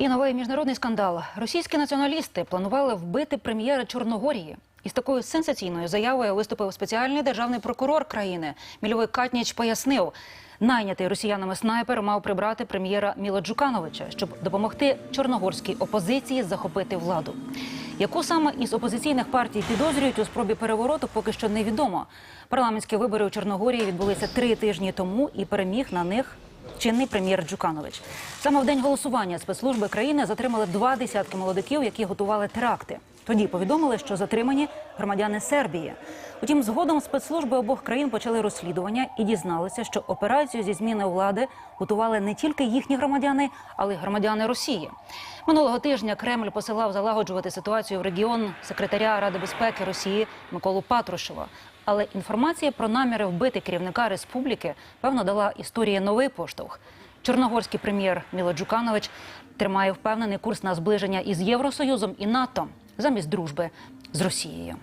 І новий міжнародний скандал. Російські націоналісти планували вбити прем'єра Чорногорії. Із такою сенсаційною заявою виступив спеціальний державний прокурор країни. Мільовий Катніч пояснив, найнятий росіянами снайпер мав прибрати прем'єра Міла Джукановича, щоб допомогти чорногорській опозиції захопити владу. Яку саме із опозиційних партій підозрюють у спробі перевороту, поки що невідомо. Парламентські вибори у Чорногорії відбулися три тижні тому, і переміг на них чинний прем'єр Джуканович. Саме в день голосування спецслужби країни затримали два десятки молодиків, які готували теракти. Тоді повідомили, що затримані громадяни Сербії. Утім, згодом спецслужби обох країн почали розслідування і дізналися, що операцію зі зміни влади готували не тільки їхні громадяни, але й громадяни Росії. Минулого тижня Кремль посилав залагоджувати ситуацію в регіон секретаря Ради безпеки Росії Миколу Патрушева. Але інформація про наміри вбити керівника республіки певно дала історії новий поштовх. Чорногорський прем'єр Міло Джуканович тримає впевнений курс на зближення із Євросоюзом і НАТО замість дружби з Росією.